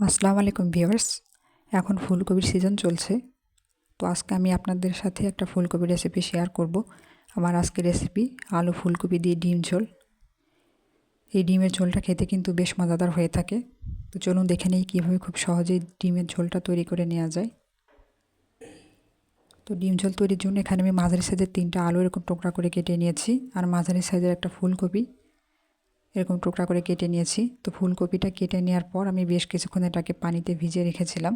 আসসালামু আলাইকুম ভিউয়ার্স, এখন ফুলকপির সিজন চলছে। তো আজকে আমি আপনাদের সাথে একটা ফুলকপি রেসিপি শেয়ার করব। আমার আজকের রেসিপি আলু ফুলকপি দিয়ে ডিম ঝোল। এই ডিমের ঝোলটা খেতে কিন্তু বেশ মজাদার হয়ে থাকে। তো চলুন দেখে নেই কীভাবে খুব সহজেই ডিমের ঝোলটা তৈরি করে নেওয়া যায়। তো ডিম ঝোল তৈরির জন্য এখানে আমি মাঝারি সাইজের তিনটা আলু এরকম টুকরা করে কেটে নিয়েছি। আর মাঝারি সাইজের একটা ফুলকপি এরকম টুকরা করে কেটে নিয়েছি। তো ফুলকপিটা কেটে নেওয়ার পর আমি বেশ কিছুক্ষণ এটাকে পানিতে ভিজিয়ে রেখেছিলাম।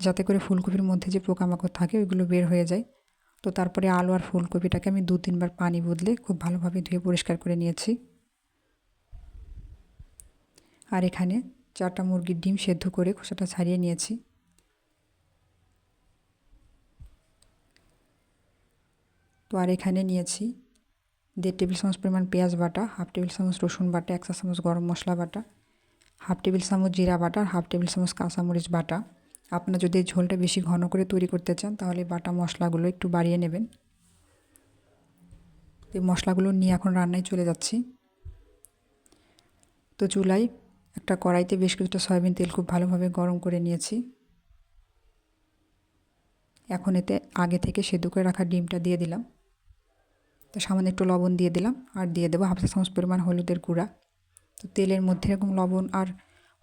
যাতে করে ফুলকপির মধ্যে যে পোকামাকড় থাকে, ওইগুলো বের হয়ে যায়। তো তারপরে আলু আর ফুলকপিটাকে আমি দু তিনবার পানি বদলে খুব ভালোভাবে ধুয়ে পরিষ্কার করে নিয়েছি। আর এখানে চারটা মুরগির ডিম সেদ্ধ করে খোসাটা ছাড়িয়ে নিয়েছি। তো আর এখানে নিয়েছি দেড় টেবিল চামচ পরিমাণ পেঁয়াজ বাটা, হাফ টেবিল চামচ রসুন বাটা, এক চা চামচ গরম মশলা বাটা, হাফ টেবিল চামচ জিরা বাটা আর হাফ টেবিল চামচ কাঁচামরিচ বাটা। আপনারা যদি ঝোলটা বেশি ঘন করে তৈরি করতে চান, তাহলে বাটা মশলাগুলো একটু বাড়িয়ে নেবেন। এই মশলাগুলো নিয়ে এখন রান্নায় চলে যাচ্ছি। তো চুলায় একটা কড়াইতে বেশ কিছুটা সয়াবিন তেল খুব ভালোভাবে গরম করে নিয়েছি। এখন এতে আগে থেকে সেদ্ধ করে রাখা ডিমটা দিয়ে দিলাম। তো সামান্য একটু লবণ দিয়ে দিলাম, আর দিয়ে দেবো হাফ চা চামচ পরিমাণ হলুদের গুঁড়া। তো তেলের মধ্যে এরকম লবণ আর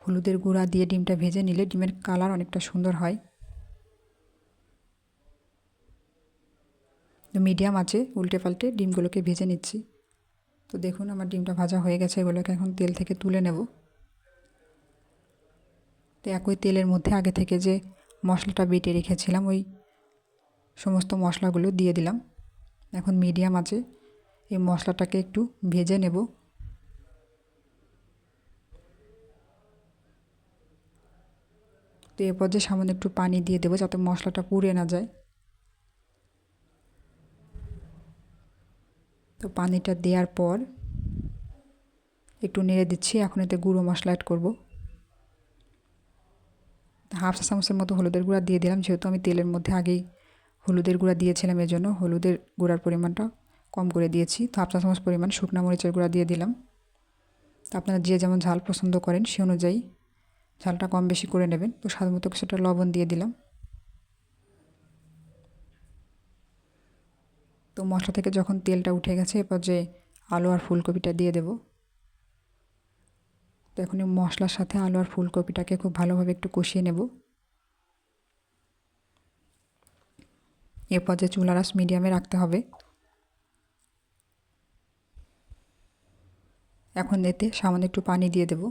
হলুদের গুঁড়া দিয়ে ডিমটা ভেজে নিলে ডিমের কালার অনেকটা সুন্দর হয়। তো মিডিয়াম আছে, উল্টে পাল্টে ডিমগুলোকে ভেজে নিচ্ছি। তো দেখুন আমার ডিমটা ভাজা হয়ে গেছে, এগুলোকে এখন তেল থেকে তুলে নেব। তো একই তেলের মধ্যে আগে থেকে যে মশলাটা বেটে রেখেছিলাম, ওই সমস্ত মশলাগুলো দিয়ে দিলাম। এখন মিডিয়াম আছে। এই মশলাটাকে একটু ভেজে নেব। তো এরপর যে সামান্য একটু পানি দিয়ে দেবো যাতে মশলাটা পুড়ে না যায়। তো পানিটা দেওয়ার পর একটু নেড়ে দিচ্ছি, এখন এতে গুঁড়ো মশলা অ্যাড করব। হাফ চা চামচের মতো হলুদের গুঁড়া দিয়ে দিলাম, যেহেতু আমি তেলের মধ্যে আগেই হলুদের গুঁড়া দিয়েছিলাম এর জন্য হলুদের গুঁড়ার পরিমাণটা কম করে দিয়েছি। তো চা চামচ পরিমাণ শুকনো মরিচের গুঁড়া দিয়ে দিলাম। তো আপনারা যে যেমন ঝাল পছন্দ করেন সে অনুযায়ী ঝালটা কম বেশি করে নেবেন। তো স্বাদ মতো কিছুটা লবণ দিয়ে দিলাম। তো মশলা থেকে যখন তেলটা উঠে গেছে, এরপর যে আলু আর ফুলকপিটা দিয়ে দেব। তো এখন মশলার সাথে আলু আর ফুলকপিটাকে খুব ভালোভাবে একটু কষিয়ে নেব। এরপর যে চুলা রাস মিডিয়ামে রাখতে হবে। এখন এতে সামান্য একটু পানি দিয়ে দেব।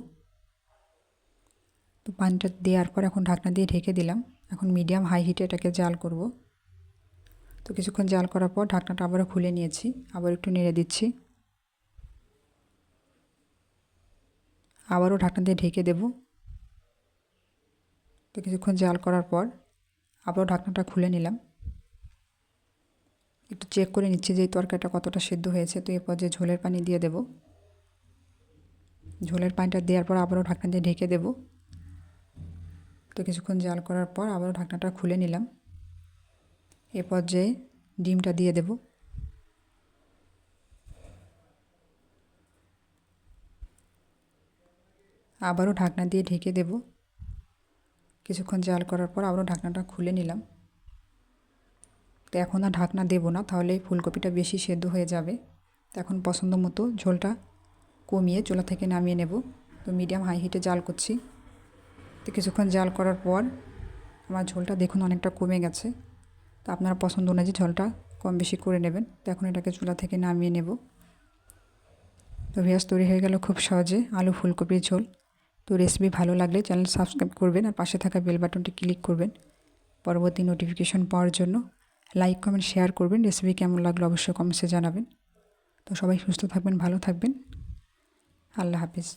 তো পানিটা দেওয়ার পর এখন ঢাকনা দিয়ে ঢেকে দিলাম। এখন মিডিয়াম হাই হিটে এটাকে জাল করব। তো কিছুক্ষণ জাল করার পর ঢাকনাটা আবারও খুলে নিয়েছি। আবার একটু নেড়ে দিচ্ছি। আবারও ঢাকনা দিয়ে ঢেকে দেব। তো কিছুক্ষণ জাল করার পর আবারও ঢাকনাটা খুলে নিলাম। একটু চেক করে নিচ্ছি যে তরকারিটা কতটা সেদ্ধ হয়েছে। তো এরপর যে ঝোলের পানি দিয়ে দেব। ঝোলের পানিটা দেওয়ার পর আবারও ঢাকনা দিয়ে ঢেকে দেব। তো কিছুক্ষণ জাল করার পর আবারও ঢাকনাটা খুলে নিলাম। এরপর যে ডিমটা দিয়ে দেব। আবারও ঢাকনা দিয়ে ঢেকে দেব। কিছুক্ষণ জাল করার পর আবারও ঢাকনাটা খুলে নিলাম। তো এখন আর ঢাকনা দেবো না, তাহলে ফুলকপিটা বেশি সেদ্ধ হয়ে যাবে। তো এখন পছন্দ মতো ঝোলটা কমিয়ে চুলা থেকে নামিয়ে নেব। তো মিডিয়াম হাই হিটে জাল করছি। তো কিছুক্ষণ জাল করার পর আমার ঝোলটা দেখুন অনেকটা কমে গেছে। তো আপনার পছন্দ অনুযায়ী ঝোলটা কম বেশি করে নেবেন। তো এখন এটাকে চুলা থেকে নামিয়ে নেব। তো ভেজ তৈরি হয়ে গেল খুব সহজে আলু ফুলকপির ঝোল। তো রেসিপি ভালো লাগলে চ্যানেল সাবস্ক্রাইব করবেন আর পাশে থাকা বেল বাটনটি ক্লিক করবেন। পরবর্তী নোটিফিকেশন পাওয়ার জন্য লাইক কমেন্ট শেয়ার করবেন। রেসিপি কেমন লাগল অবশ্যই কমেন্টসে জানাবেন। তো সবাই সুস্থ থাকবেন, ভালো থাকবেন। আল্লাহ হাফিজ।